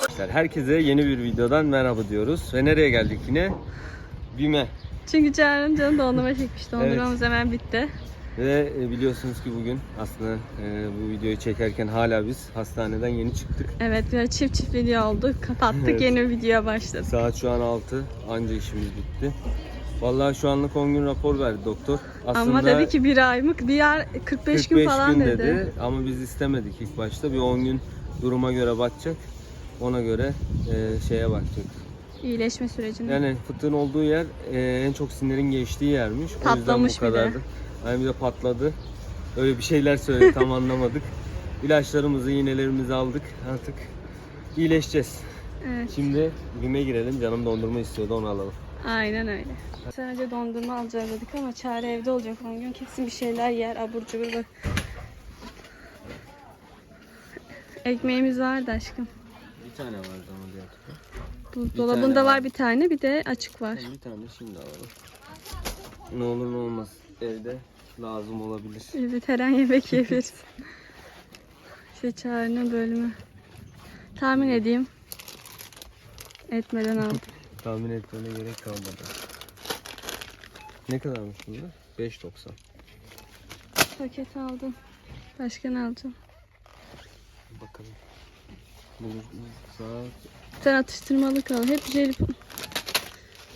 Arkadaşlar, Herkese yeni bir videodan merhaba diyoruz. Ve nereye geldik yine? BİM'e. Çünkü Çağrı'nın canı dondurma çekmiş. Dondurmamız hemen bitti. Ve e, biliyorsunuz ki bugün aslında e, bu videoyu çekerken hala biz hastaneden yeni çıktık. Evet böyle çift çift video oldu. Kapattık Evet. yeni videoya başladık. Saat şu an 6. Anca işimiz bitti. Vallahi şu anlık 10 gün rapor verdi doktor. Aslında Ama dedi ki bir ay mı? Bir ay 45, gün falan gün dedi. Ama biz istemedik ilk başta. Bir 10 gün duruma göre bakacak. Ona göre e, şeye bakacak. İyileşme sürecinde. Yani fıtığın olduğu yer e, en çok sinirin geçtiği yermiş. O Patlamış yüzden bir bu kadardı. Yani bir de patladı. Öyle bir şeyler söyledi tam anlamadık. İlaçlarımızı, iğnelerimizi aldık. Artık iyileşeceğiz. Evet. Şimdi BİM'e girelim. Canım dondurma istiyordu onu alalım. Aynen öyle. Sadece dondurma alacağız dedik ama Çağrı evde olacak 10 gün. Kesin bir şeyler yer. Abur cubur bak. Ekmeğimiz vardı aşkım. Bir tane vardı ama diğer Buzdolabında var var. bir tane bir de açık var. Bir tane şimdi alalım. Ne olur ne olmaz. Evde lazım olabilir. Evet her an yemek yiyebiliriz. İşte Çağrı'nın bölümü. Tahmin edeyim. Etmeden aldım. Tahmin etmene gerek kalmadı. Ne kadarmış bunlar? 5.90. Paket aldım. Başka ne alacağım? Bakalım. Bulursa Sen atıştırmalık al. Hep jelibon.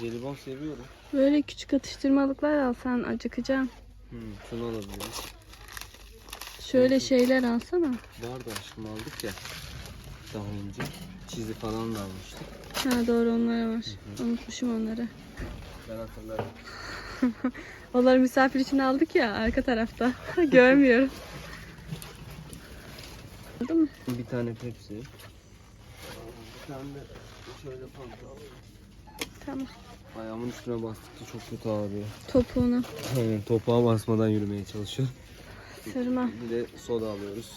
jelibon seviyorum. Böyle küçük atıştırmalıklar alsan acıkacağım. Hmm, şunu alabiliriz. Şöyle şeyler alsana. Vardı aşkım aldık ya. Daha önce. Çizi falan da almıştık. Ha doğru onlara var. Unutmuşum onları. Ben hatırlarım. Onları misafir için aldık ya arka tarafta. Görmüyorum. Aldın mı? Bir tane Pepsi. Bir tane de şöyle alayım. Tamam. Ayağımın üstüne bastıkça çok kötü ağrıyor. Topuğunu. Aynen topuğa basmadan yürümeye çalışıyorum. Sırma. Bir de soda alıyoruz.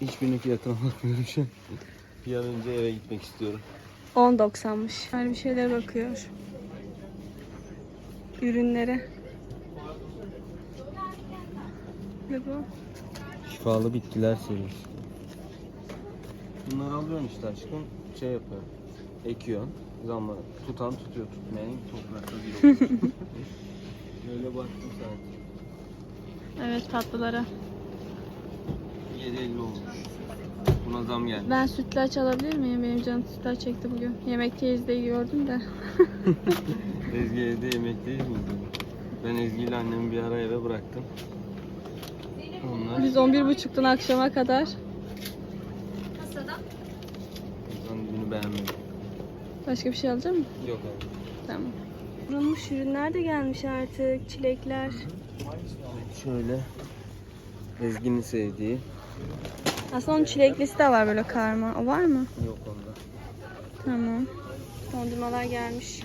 Hiçbirinin fiyatına bakmıyorum şu an. Bir an önce eve gitmek istiyorum. 10.90'mış. Her bir şeylere bakıyor. Ürünlere. Ne bu? Şifalı bitkiler serisi. Bunları alıyorsun işte aşkım. Şey yapıyor. Ekiyorsun. Zaman tutan tutuyor tutmayan toprakta bir oluyor. Böyle baktım saat. Evet tatlılara. 7.50 olmuş. Buna zam geldi. Ben sütlaç alabilir miyim? Benim canım sütlaç çekti bugün. Yemekteyiz de gördüm de. Ezgi evde yemek değil miydi? Ben Ezgi ile annemi bir ara eve bıraktım. Onlar Biz 11.30'dan akşama kadar. ben günü beğenmedim. Başka bir şey alacak mısın? Yok abi. Tamam. Kurulmuş ürünler de gelmiş artık. Çilekler. Şöyle Ezgi'nin sevdiği Aslında onun çileklisi de var böyle karma. O var mı? yok onda. Tamam. Dondurmalar gelmiş.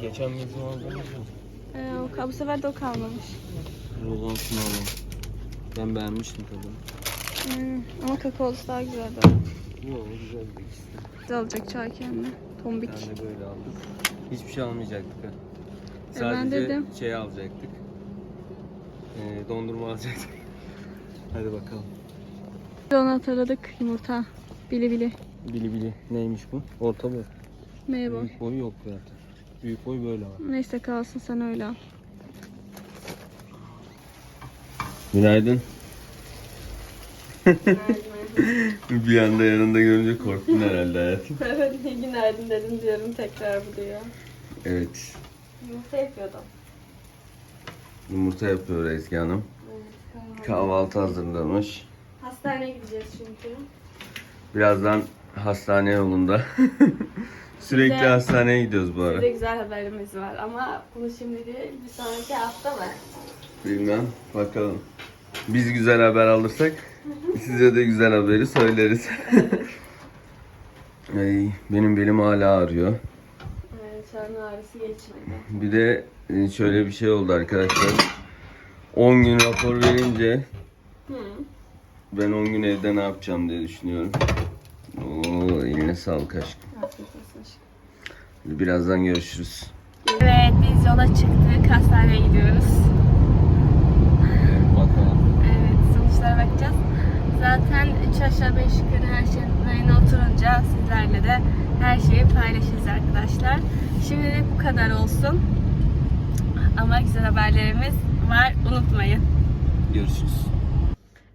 Geçen bizim aldığımız mı? Ee, o, bu sefer de o kalmamış. Rolon şunu alalım. Ben beğenmiştim tadını. Hmm, ama kakaolusu daha güzel böyle. güzel bir ikisi. Güzel olacak çay kendine. Bir Tombik. tane de böyle aldık. Hiçbir şey almayacaktık ha. E, ben Sadece dedim. şey alacaktık. Ee, dondurma alacaktık. Hadi bakalım. Onu hatırladık. Yumurta. Bili bili. Bili bili. Neymiş bu? Orta boy. Meyve. Büyük boy yok zaten. Büyük boy böyle var. Neyse kalsın sen öyle al. Günaydın. bir anda yanında görünce korktun herhalde hayatım. Evet günaydın dedim diyorum tekrar bu diyor. Evet. Yumurta yapıyordum. Yumurta yapıyor Ezgi Hanım. Kahvaltı hazırlamış. Hastaneye gideceğiz çünkü. Birazdan hastane yolunda. Sürekli Güzel. hastaneye gidiyoruz bu ara. Size güzel haberimiz var ama bunu şimdi değil bir sonraki hafta mı? Bilmem. Bakalım. Biz güzel haber alırsak size de güzel haberi söyleriz. Ay, benim belim hala ağrıyor. Evet, çarın ağrısı geçmedi. Bir de e, şöyle bir şey oldu arkadaşlar. 10 gün rapor verince Hı. Ben 10 gün evde ne yapacağım diye düşünüyorum. Oo, eline sağlık aşkım. Afiyet olsun aşkım. Birazdan görüşürüz. Evet biz yola çıktık. Hastaneye gidiyoruz. Bakalım. Evet sonuçlara bakacağız. Zaten 3 aşağı 5 yukarı her şey rayına oturunca sizlerle de her şeyi paylaşırız arkadaşlar. Şimdilik bu kadar olsun. Ama güzel haberlerimiz var. Unutmayın. Görüşürüz.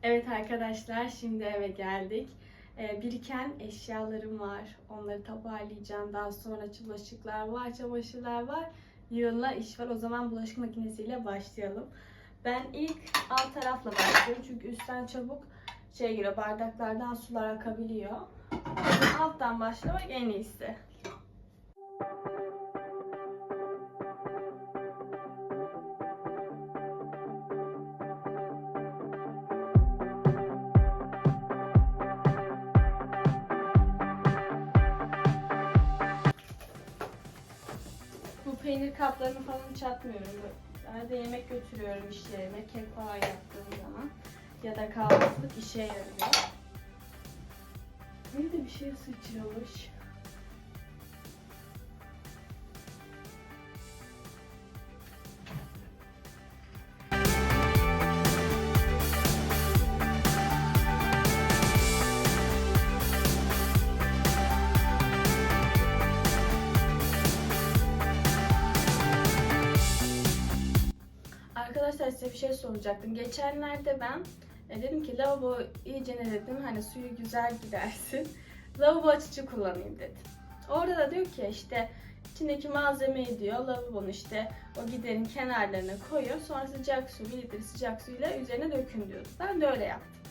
Evet arkadaşlar şimdi eve geldik. Ee, biriken eşyalarım var. Onları toparlayacağım. Daha sonra bulaşıklar var, çamaşırlar var. Yarınla iş var. O zaman bulaşık makinesiyle başlayalım. Ben ilk alt tarafla başlıyorum. Çünkü üstten çabuk şey giriyor. Bardaklardan sular akabiliyor. Alttan başlamak en iyisi. Bu peynir kaplarını falan çatmıyorum. Arada yemek götürüyorum iş yerine. Kek falan yaptığım zaman. Ya da kahvaltılık işe yarıyor. Bir de bir şey sıçramış. Arkadaşlar size bir şey soracaktım. Geçenlerde ben e, dedim ki lavabo iyice ne dedim hani suyu güzel gidersin. lavabo açıcı kullanayım dedim. Orada da diyor ki işte içindeki malzemeyi diyor lavabonun işte o giderin kenarlarına koyuyor. Sonra sıcak su, bir litre sıcak suyla üzerine dökün diyordu. Ben de öyle yaptım.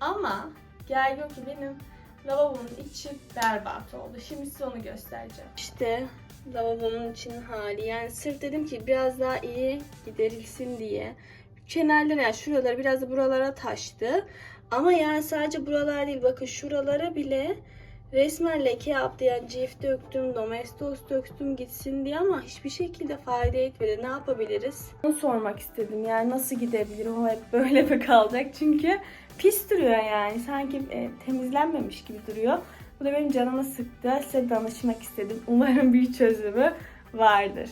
Ama gel gör ki benim lavabomun içi berbat oldu. Şimdi size onu göstereceğim. İşte lavabonun içinin hali. Yani sırf dedim ki biraz daha iyi giderilsin diye. Kenarlara yani şuraları biraz da buralara taştı. Ama yani sadece buralar değil bakın şuralara bile resmen leke yaptı. Yani cif döktüm, domestos döktüm gitsin diye ama hiçbir şekilde fayda etmedi. Ne yapabiliriz? Onu sormak istedim. Yani nasıl gidebilir? O hep böyle mi kalacak? Çünkü pis duruyor yani. Sanki e, temizlenmemiş gibi duruyor. Bu da benim canımı sıktı. Size danışmak istedim. Umarım bir çözümü vardır.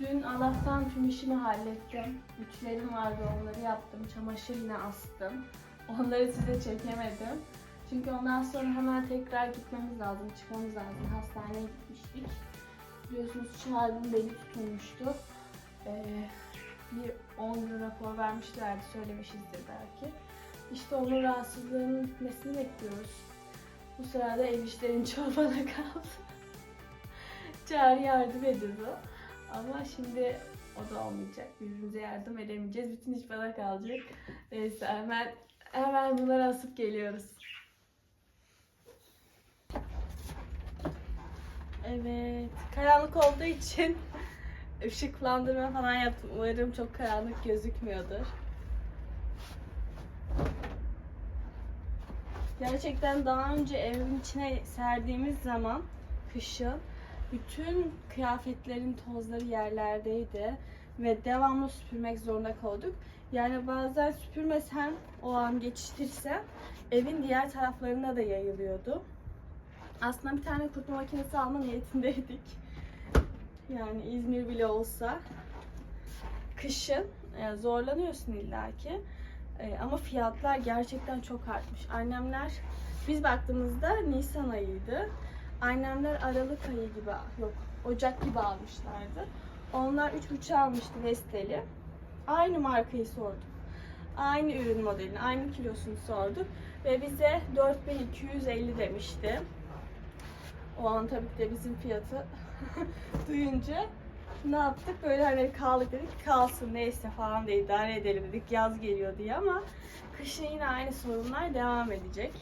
Dün Allah'tan tüm işimi hallettim. Ütülerim vardı onları yaptım. Çamaşır yine astım. Onları size çekemedim. Çünkü ondan sonra hemen tekrar gitmemiz lazım, çıkmamız lazım. Hastaneye gitmiştik. Biliyorsunuz Çağrı'nın beli tutulmuştu. Ee, bir 10 gün rapor vermişlerdi, söylemişizdir belki. İşte onun rahatsızlığının gitmesini bekliyoruz. Bu sırada ev işlerin çoğu bana kaldı. Çağrı yardım ediyordu. Ama şimdi o da olmayacak. Birbirimize yardım edemeyeceğiz. Bütün iş bana kalacak. Neyse hemen hemen bunları asıp geliyoruz. Evet. Karanlık olduğu için ışıklandırma falan yaptım. Umarım çok karanlık gözükmüyordur. Gerçekten daha önce evin içine serdiğimiz zaman kışın bütün kıyafetlerin tozları yerlerdeydi ve devamlı süpürmek zorunda kaldık. Yani bazen süpürmesem, o an geçiştirsem evin diğer taraflarına da yayılıyordu. Aslında bir tane kurutma makinesi alma niyetindeydik. Yani İzmir bile olsa kışın e, zorlanıyorsun illaki. E, ama fiyatlar gerçekten çok artmış. Annemler biz baktığımızda Nisan ayıydı. Annemler Aralık ayı gibi yok Ocak gibi almışlardı. Onlar 3,5 almıştı Vestel'i. Aynı markayı sorduk. Aynı ürün modelini, aynı kilosunu sorduk. Ve bize 4250 demişti. O an tabii ki de bizim fiyatı duyunca ne yaptık? Böyle hani kaldık dedik kalsın neyse falan diye idare edelim dedik yaz geliyor diye ama kışın yine aynı sorunlar devam edecek.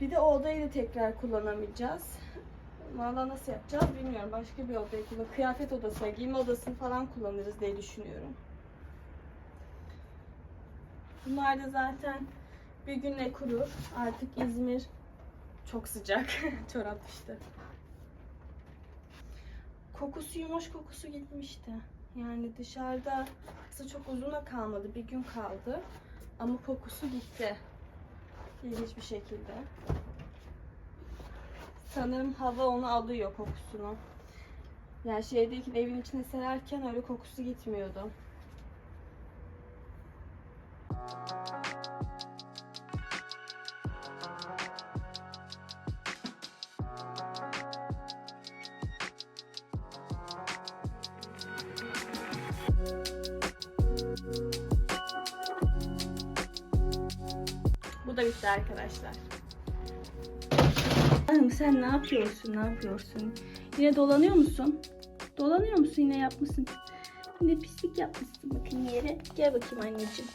Bir de o odayı da tekrar kullanamayacağız. Valla nasıl yapacağız bilmiyorum. Başka bir odayı kullan. Kıyafet odası, giyinme odasını falan kullanırız diye düşünüyorum. Bunlar da zaten bir günle kurur. Artık İzmir çok sıcak. Çorap işte. Kokusu yumuş kokusu gitmişti. Yani dışarıda aslında çok uzun da kalmadı. Bir gün kaldı. Ama kokusu gitti. İlginç bir şekilde. Sanırım hava onu alıyor kokusunu. Yani şeydeki evin içine sererken öyle kokusu gitmiyordu. Bu da bitti arkadaşlar. Hanım sen ne yapıyorsun? Ne yapıyorsun? Yine dolanıyor musun? Dolanıyor musun? Yine yapmışsın. Yine pislik yapmışsın bakın yere. Gel bakayım anneciğim.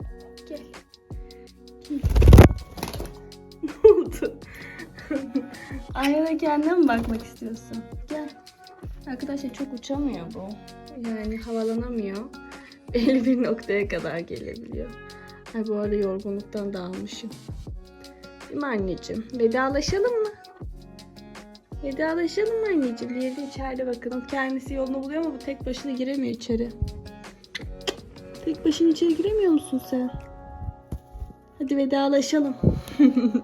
Gel. Gel. ne oldu? Aynada kendine mi bakmak istiyorsun? Gel. Arkadaşlar çok uçamıyor bu. Yani havalanamıyor. Belli bir noktaya kadar gelebiliyor. Ay bu arada yorgunluktan dağılmışım. Değil mi anneciğim? Vedalaşalım mı? Vedalaşalım mı anneciğim? Diğeri de içeride bakalım. Kendisi yolunu buluyor ama bu tek başına giremiyor içeri. Tek başına içeri giremiyor musun sen? Hadi vedalaşalım.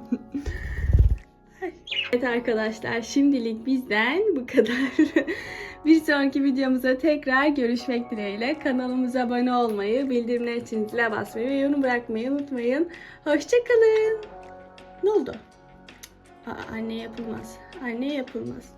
evet arkadaşlar şimdilik bizden bu kadar. Bir sonraki videomuza tekrar görüşmek dileğiyle. Kanalımıza abone olmayı, bildirimler için zile basmayı ve yorum bırakmayı unutmayın. Hoşçakalın. Ne oldu? Aa, anne yapılmaz. Anne yapılmaz.